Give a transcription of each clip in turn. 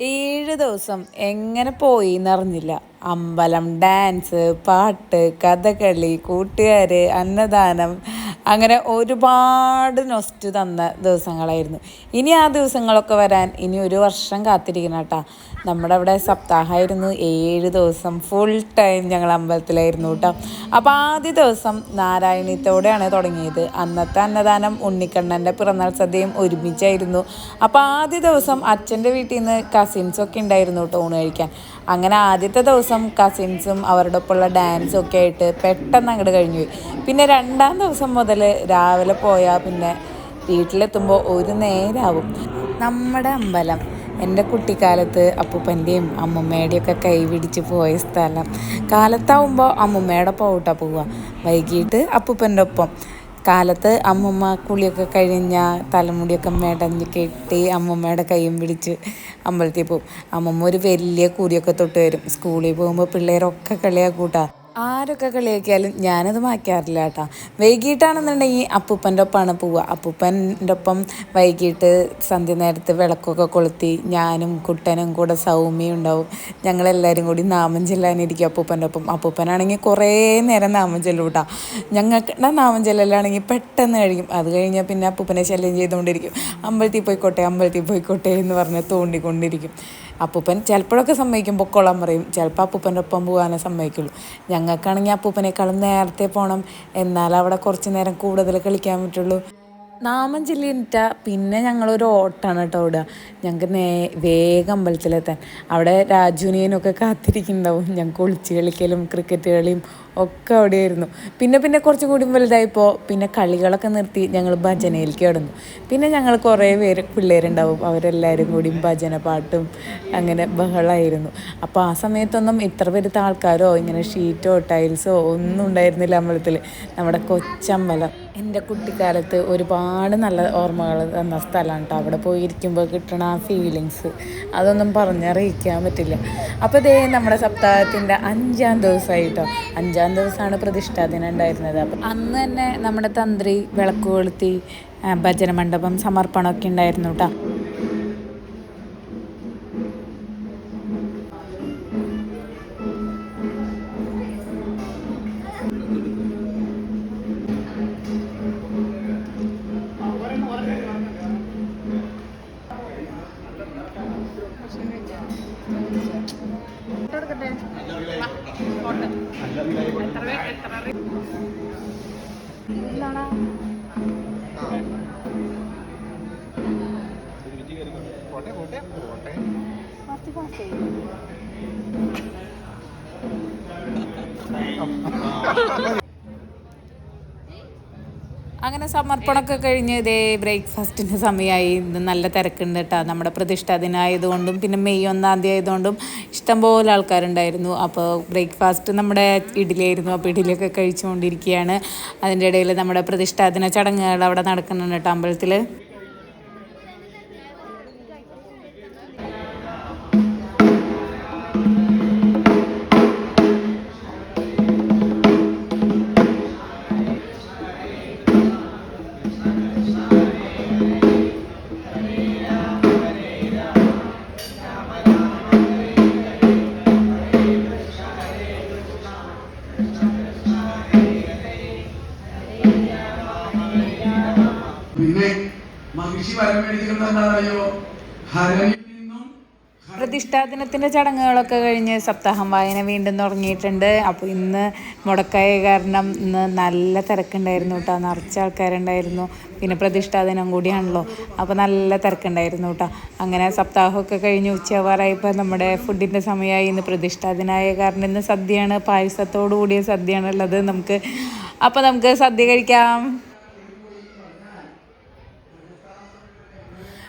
ഏഴ് ദിവസം എങ്ങനെ പോയി എന്നറിഞ്ഞില്ല. അമ്പലം ഡാൻസ് പാട്ട് കഥകളി കൂട്ടുകാർ അന്നദാനം അങ്ങനെ ഒരുപാട് നൊസ്റ്റ് തന്ന ദിവസങ്ങളായിരുന്നു. ഇനി ആ ദിവസങ്ങളൊക്കെ വരാൻ ഇനി ഒരു വർഷം കാത്തിരിക്കണം കേട്ടോ. നമ്മുടെ അവിടെ സപ്താഹമായിരുന്നു. ഏഴ് ദിവസം ഫുൾ ടൈം ഞങ്ങൾ അമ്പലത്തിലായിരുന്നു കേട്ടോ. അപ്പോൾ ആദ്യ ദിവസം നാരായണീത്തോടെയാണ് തുടങ്ങിയത്. അന്നത്തെ അന്നദാനം ഉണ്ണിക്കണ്ണന്റെ പിറന്നാൾ സദ്യയും ഒരുമിച്ചായിരുന്നു. അപ്പോൾ ആദ്യ ദിവസം അച്ഛന്റെ വീട്ടിൽ നിന്ന് കസിൻസൊക്കെ ഉണ്ടായിരുന്നു കേട്ടോ ഊണ് കഴിക്കാൻ. അങ്ങനെ ആദ്യത്തെ ദിവസം കസിൻസും അവരുടെ ഒപ്പമുള്ള ഡാൻസും ഒക്കെ ആയിട്ട് പെട്ടെന്ന് അങ്ങോട്ട് കഴിഞ്ഞു പിന്നെ രണ്ടാം ദിവസം മുതൽ രാവിലെ പോയാൽ പിന്നെ വീട്ടിലെത്തുമ്പോൾ ഒരു നേരാവും. നമ്മുടെ അമ്പലം എന്റെ കുട്ടിക്കാലത്ത് അപ്പൂപ്പന്റെയും അമ്മൂമ്മയുടെയും ഒക്കെ കൈ പിടിച്ച് പോയ സ്ഥലം. കാലത്താവുമ്പോൾ അമ്മൂമ്മയുടെ പോകട്ടാ പോവുക വൈകിട്ട് അപ്പൂപ്പന്റെ ഒപ്പം. കാലത്ത് അമ്മമ്മ കുളിയൊക്കെ കഴിഞ്ഞ തലമുടിയൊക്കെ മെടഞ്ഞ് കെട്ടി അമ്മമ്മയുടെ കൈയും പിടിച്ച് അമ്പലത്തിൽ പോവും. അമ്മമ്മ ഒരു വലിയ കുരിയൊക്കെ തൊട്ട് വരും സ്കൂളിൽ പോകുമ്പോൾ പിള്ളേരൊക്കെ കളിയാക്കൂട്ടാ. ആരൊക്കെ കളിയാക്കിയാലും ഞാനത് മാറ്റാറില്ല കേട്ടോ. വൈകിട്ടാണെന്നുണ്ടെങ്കിൽ അപ്പൂപ്പന്റെ ഒപ്പമാണ് പോവുക. അപ്പൂപ്പന്റെ ഒപ്പം വൈകിട്ട് സന്ധ്യ നേരത്ത് വിളക്കൊക്കെ കൊളുത്തി ഞാനും കുട്ടനും കൂടെ സൗമ്യയും ഉണ്ടാവും. ഞങ്ങളെല്ലാവരും കൂടി നാമം ചെല്ലാനിരിക്കും അപ്പൂപ്പന്റെ ഒപ്പം. അപ്പൂപ്പനാണെങ്കിൽ കുറേ നേരം നാമം ചെല്ലും കേട്ടോ. ഞങ്ങളുടെ നാമം ചെല്ലലാണെങ്കിൽ പെട്ടെന്ന് കഴിയും. അത് കഴിഞ്ഞാൽ പിന്നെ അപ്പൂപ്പനെ ശല്യം ചെയ്തുകൊണ്ടിരിക്കും. അമ്പലത്തിൽ പോയിക്കോട്ടെ അമ്പലത്തിൽ പോയിക്കോട്ടെ എന്ന് പറഞ്ഞ് തോണ്ടിക്കൊണ്ടിരിക്കും. അപ്പൂപ്പൻ ചിലപ്പോഴൊക്കെ സമ്മതിക്കും പൊക്കോളാൻ പറയും. ചിലപ്പോൾ അപ്പൂപ്പന്റെ ഒപ്പം പോകാനേ സമ്മതിക്കുള്ളൂ. ഞങ്ങൾക്കാണെങ്കിൽ അപ്പൂപ്പനേക്കാളും നേരത്തെ പോകണം എന്നാൽ അവിടെ കുറച്ച് നേരം കൂടുതൽ കളിക്കാൻ പറ്റുള്ളൂ. നാമം ചൊല്ലിയിട്ട പിന്നെ ഞങ്ങളൊരു ഓട്ടാണ് കേട്ടോ ഓടുക ഞങ്ങൾക്ക് നേ വേഗം അമ്പലത്തിലെത്താൻ. അവിടെ രാജുനിയനൊക്കെ കാത്തിരിക്കുന്നുണ്ടാവും. ഞങ്ങൾക്ക് ഒളിച്ച് കളിക്കലും ക്രിക്കറ്റ് കളിയും ഒക്കെ അവിടെയായിരുന്നു. പിന്നെ പിന്നെ കുറച്ച് കൂടി വലുതായപ്പോൾ പിന്നെ കളികളൊക്കെ നിർത്തി ഞങ്ങൾ ഭജനയിലേക്ക് കിടന്നു. പിന്നെ ഞങ്ങൾ കുറേ പേര് പിള്ളേരുണ്ടാവും. അവരെല്ലാവരും കൂടി ഭജന പാട്ടും അങ്ങനെ ബഹളമായിരുന്നു അപ്പോൾ ആ സമയത്തൊന്നും ഇത്ര പെരുത്ത ആൾക്കാരോ ഇങ്ങനെ ഷീറ്റോ ടൈൽസോ ഒന്നും ഉണ്ടായിരുന്നില്ല അമ്പലത്തിൽ നമ്മുടെ കൊച്ചമ്പലം. എന്റെ കുട്ടിക്കാലത്ത് ഒരുപാട് നല്ല ഓർമ്മകൾ തന്ന സ്ഥലമാണ് കേട്ടോ അവിടെ പോയിരിക്കുമ്പോൾ കിട്ടണ ആ ഫീലിങ്സ് അതൊന്നും പറഞ്ഞറിയിക്കാൻ പറ്റില്ല. അപ്പോൾ ഇതേ നമ്മുടെ സപ്താഹത്തിന്റെ അഞ്ചാം ദിവസമായിട്ടോ അഞ്ചാം ദിവസമാണ് പ്രതിഷ്ഠാ ദിനം ഉണ്ടായിരുന്നത്. അപ്പം അന്ന് തന്നെ നമ്മുടെ തന്ത്രി വിളക്ക് കൊളുത്തി ഭജനമണ്ഡപം ഭജന മണ്ഡപം സമർപ്പണമൊക്കെ ഉണ്ടായിരുന്നു കേട്ടോ ഫാസ്റ്റ് ഫാസ്റ്റ് അങ്ങനെ സമർപ്പണമൊക്കെ കഴിഞ്ഞ് ഇതേ ബ്രേക്ക്ഫാസ്റ്റിന്റെ സമയമായി. നല്ല തിരക്കുണ്ട് കേട്ടോ. നമ്മുടെ പ്രതിഷ്ഠാ ദിനമായതുകൊണ്ടും പിന്നെ മെയ് ഒന്നാം തീയതി ആയതുകൊണ്ടും ഇഷ്ടംപോലെ ആൾക്കാരുണ്ടായിരുന്നു. അപ്പോൾ ബ്രേക്ക്ഫാസ്റ്റ് നമ്മുടെ ഇഡ്ഡലിയായിരുന്നു. അപ്പോൾ ഇഡ്ഡലിയൊക്കെ കഴിച്ചുകൊണ്ടിരിക്കുകയാണ്. അതിന്റെ ഇടയിൽ നമ്മുടെ പ്രതിഷ്ഠാ ദിന ചടങ്ങുകൾ അവിടെ നടക്കുന്നുണ്ട് കേട്ടോ അമ്പലത്തിൽ. പിന്നെ മഹിഷി വരം മേടിക്കുന്നത് ഹരനിൽ നിന്നും ചടങ്ങുകളൊക്കെ കഴിഞ്ഞ് സപ്താഹം വായന വീണ്ടും തുടങ്ങിയിട്ടുണ്ട്. അപ്പോൾ ഇന്ന് മുടക്കായ കാരണം ഇന്ന് നല്ല തിരക്കുണ്ടായിരുന്നു കേട്ടോ. നിറച്ച ആൾക്കാരുണ്ടായിരുന്നു. പിന്നെ പ്രതിഷ്ഠാ ദിനം കൂടിയാണല്ലോ. അപ്പോൾ നല്ല തിരക്കുണ്ടായിരുന്നു കേട്ടോ. അങ്ങനെ സപ്താഹമൊക്കെ കഴിഞ്ഞ് ഉച്ചയാവാറായപ്പോൾ നമ്മുടെ ഫുഡിന്റെ സമയമായി. ഇന്ന് പ്രതിഷ്ഠാ ദിനമായ കാരണം ഇന്ന് സദ്യയാണ്. പായസത്തോടു കൂടിയ സദ്യയാണുള്ളത്. നമുക്ക് അപ്പോൾ നമുക്ക് സദ്യ കഴിക്കാം.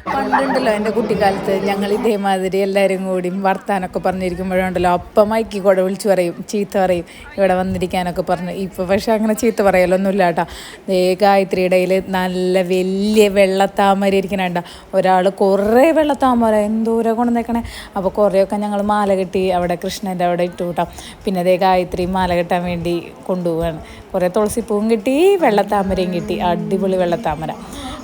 പണ്ടുണ്ടല്ലോ എന്റെ കുട്ടിക്കാലത്ത് ഞങ്ങൾ ഇതേമാതിരി എല്ലാവരും കൂടി വർത്താനൊക്കെ പറഞ്ഞിരിക്കുമ്പോഴുണ്ടല്ലോ അപ്പം മൈക്കി കൂടെ വിളിച്ചു പറയും ചീത്ത പറയും ഇവിടെ വന്നിരിക്കാനൊക്കെ പറഞ്ഞു. ഇപ്പോൾ പക്ഷേ അങ്ങനെ ചീത്ത പറയലൊന്നുമില്ല കേട്ടോ. ദേ ഗായത്രി ഇടയിൽ നല്ല വലിയ വെള്ളത്താമര ഇരിക്കണണ്ട ഒരാൾ കുറേ വെള്ളത്താമര എന്തോരം കൊണ്ട് നിൽക്കണേ. അപ്പോൾ കുറേയൊക്കെ ഞങ്ങൾ മാല കെട്ടി അവിടെ കൃഷ്ണന്റെ അവിടെ ഇട്ടു കൂട്ടാം. പിന്നെ അതേ ഗായത്രി മാല കെട്ടാൻ വേണ്ടി കൊണ്ടുപോവാണ്. കുറേ തുളസിപ്പൂവും കിട്ടി വെള്ളത്താമരയും കിട്ടി. അടിപൊളി വെള്ളത്താമര.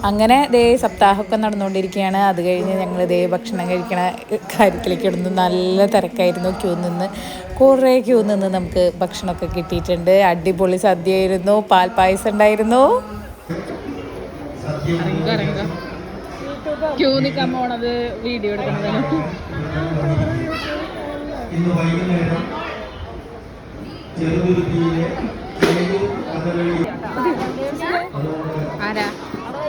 അങ്ങനെ ദേ സപ്താഹമൊക്കെ നടന്നുകൊണ്ടിരിക്കുകയാണ്. അത് കഴിഞ്ഞ് ഞങ്ങൾ ദേ ഭക്ഷണം കഴിക്കണ കാര്യത്തിലേക്ക് ഇടുന്നു നല്ല തിരക്കായിരുന്നു ക്യൂ നിന്ന്. കുറേ ക്യൂ നിന്ന് നമുക്ക് ഭക്ഷണമൊക്കെ കിട്ടിയിട്ടുണ്ട്. അടിപൊളി സദ്യയായിരുന്നു. പാൽപ്പായസം ഉണ്ടായിരുന്നു. ക്യൂ നിൽക്കാൻ പോണത് വീഡിയോ ഇന്ന് വൈകുന്നേരം ചെറുതുരുത്തിയിലെ തെലുഗു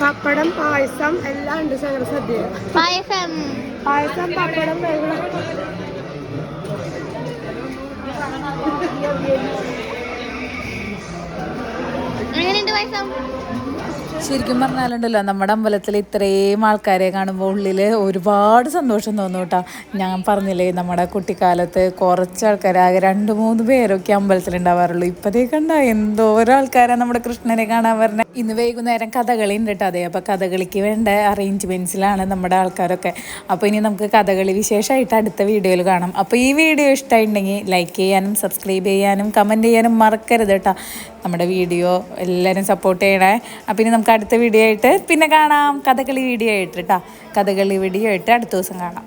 പപ്പടം പായസം എല്ലാം ഉണ്ട് സകല സദ്യ പായസം. പായസം പപ്പടം വെള്ളം എങ്ങനെയുണ്ട് പായസം? ശരിക്കും പറഞ്ഞാലുണ്ടല്ലോ നമ്മുടെ അമ്പലത്തിൽ ഇത്രയും ആൾക്കാരെ കാണുമ്പോൾ ഉള്ളിൽ ഒരുപാട് സന്തോഷം തോന്നും കേട്ടോ ഞാൻ പറഞ്ഞില്ലേ നമ്മുടെ കുട്ടിക്കാലത്ത് കുറച്ച് ആൾക്കാർ ആകെ രണ്ട് മൂന്ന് പേരൊക്കെ അമ്പലത്തിൽ ഉണ്ടാവാറുള്ളൂ. ഇപ്പതേ കണ്ട എന്തോ ആൾക്കാരാണ് നമ്മുടെ കൃഷ്ണനെ കാണാൻ വരുന്നത് ഇന്ന് വൈകുന്നേരം കഥകളി ഉണ്ട് കേട്ടോ അതെ അപ്പോൾ കഥകളിക്ക് വേണ്ട അറേഞ്ച്മെന്റ്സിലാണ് നമ്മുടെ ആൾക്കാരൊക്കെ. അപ്പോൾ ഇനി നമുക്ക് കഥകളി വിശേഷമായിട്ട് അടുത്ത വീഡിയോയിൽ കാണാം. അപ്പോൾ ഈ വീഡിയോ ഇഷ്ടമായിട്ടുണ്ടെങ്കിൽ ലൈക്ക് ചെയ്യാനും സബ്സ്ക്രൈബ് ചെയ്യാനും കമന്റ് ചെയ്യാനും മറക്കരുത് കേട്ടോ നമ്മുടെ വീഡിയോ എല്ലാവരും സപ്പോർട്ട് ചെയ്യണേ. അപ്പം ഇനി നമുക്ക് അടുത്ത വീഡിയോ ആയിട്ട് പിന്നെ കാണാം. കഥകളി വീഡിയോ ആയിട്ട് കേട്ടോ കഥകളി വീഡിയോ ആയിട്ട് അടുത്ത ദിവസം കാണാം.